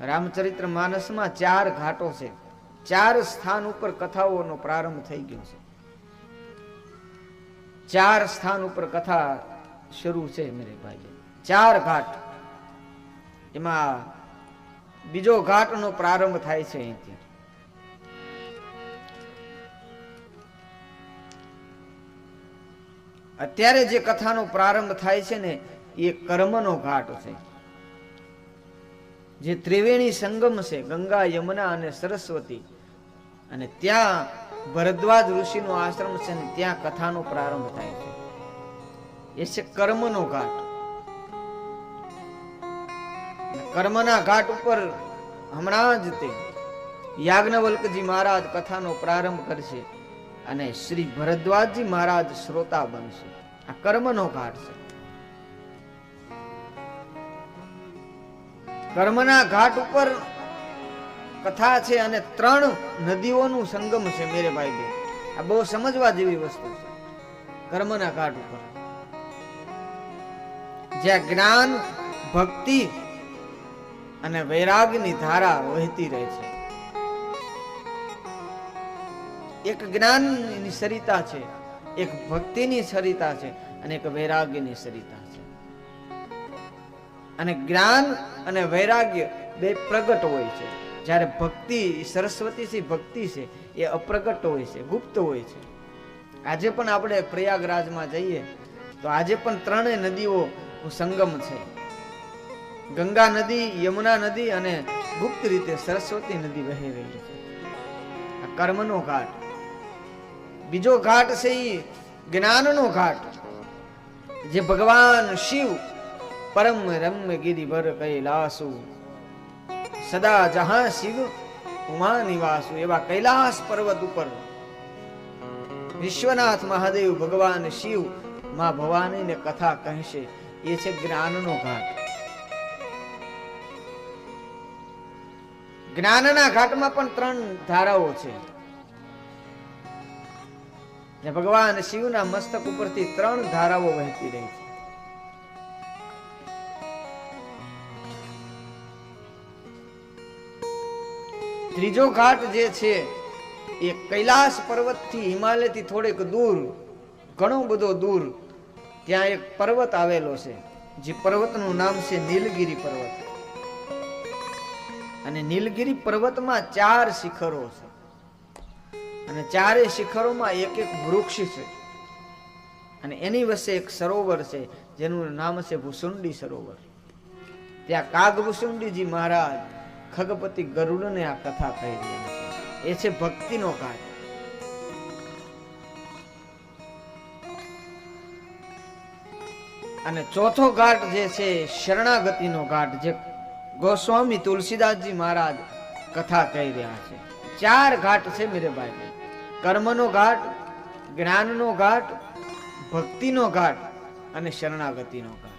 રામચરિત્ર માનસમાં ચાર ઘાટો છે. ચાર સ્થાન ઉપર કથાઓનો પ્રારંભ થઈ ગયો છે. ચાર સ્થાન ઉપર કથા શરૂ છે, મેરે ભાઈ ચાર ઘાટ. એમાં બીજો ઘાટનો પ્રારંભ થાય છે અહીંથી. અત્યારે જે કથાનો પ્રારંભ થાય છે ને, એ કર્મનો ઘાટ છે. જે ત્રિવેણી સંગમ છે, ગંગા, યમુના અને સરસ્વતી. અને ત્યાં ભરદ્વાજ ઋષિનો આશ્રમ છે અને ત્યાં કથાનો પ્રારંભ થાય છે. એ છે કર્મનો ઘાટ. કર્મના ઘાટ ઉપર હમણાં જ તે યાજ્ઞવલ્કજી મહારાજ કથાનો પ્રારંભ કરશે અને શ્રી ભરદ્વાજજી મહારાજ શ્રોતા બનશે. આ કર્મનો ઘાટ છે. કર્મના ઘાટ ઉપર કથા છે અને ત્રણ નદીઓનું સંગમ છે મેરે ભાઈ બે આ બહુ સમજવા જેવી વસ્તુ છે. કર્મના ઘાટ ઉપર. જ્યાં જ્ઞાન, ભક્તિ અને વૈરાગની ધારા વહેતી રહે છે. એક જ્ઞાનની સરિતા છે, એક ભક્તિની સરિતા છે અને એક વૈરાગ્યની સરિતા છે. અને જ્ઞાન અને વૈરાગ્ય બે પ્રગટ હોય છે. જ્યારે ભક્તિ સરસ્વતી થી ભક્તિ છે, એ અપ્રગટ હોય છે, ગુપ્ત હોય છે. આજે પણ આપણે પ્રયાગરાજમાં જઈએ, તો આજે પણ ત્રણેય નદીઓ સંગમ છે. ગંગા નદી, યમુના નદી અને ગુપ્ત રીતે સરસ્વતી નદી વહી રહી છે. કર્મનો ઘાટ. બીજો ઘાટ છે એ જ્ઞાનનો ઘાટ, જે ભગવાન શિવ પરમ રમ ગિરિભર કૈલાસુ. સદા જહાં શિવ, ઉમા નિવાસુ, એવા કૈલાસ પર્વત ઉપર. વિશ્વનાથ મહાદેવ ભગવાન શિવ, માં ભવાનીને કથા કહેશે, એ છે જ્ઞાનનો ઘાટ. જ્ઞાનના ઘાટમાં પણ ત્રણ ધારાઓ છે. ભગવાન શિવના મસ્તક ઉપરથી ત્રણ ધારાઓ વહેતી રહી છે. ત્રીજો ઘાટ જે છે, એ કૈલાસ પર્વતથી હિમાલયથી થોડેક દૂર, ઘણો બધો દૂર, ત્યાં એક પર્વત આવેલો છે, જે પર્વતનું નામ છે નીલગિરી પર્વત. અને નીલગિરી પર્વતમાં ચાર શિખરો છે. અને ચારે શિખરોમાં એક એક વૃક્ષ છે. અને એની વચ્ચે એક સરોવર છે, જેનું નામ છે ભૂસુંડી સરોવર. ત્યાં કાગ ભૂસુંડીજી મહારાજ ખગપતિ ગરુડને આ કથા કહી રહ્યા છે. એ છે ભક્તિનો ઘાટ અને ચોથો ઘાટ જે છે, શરણાગતિનો ઘાટ જે ગોસ્વામી તુલસીદાસજી મહારાજ કથા કહી રહ્યા છે. ચાર ઘાટ છે મેરે ભાઈ કર્મનો ઘાટ જ્ઞાનનો ઘાટ ભક્તિનો ઘાટ અને શરણાગતિનો ઘાટ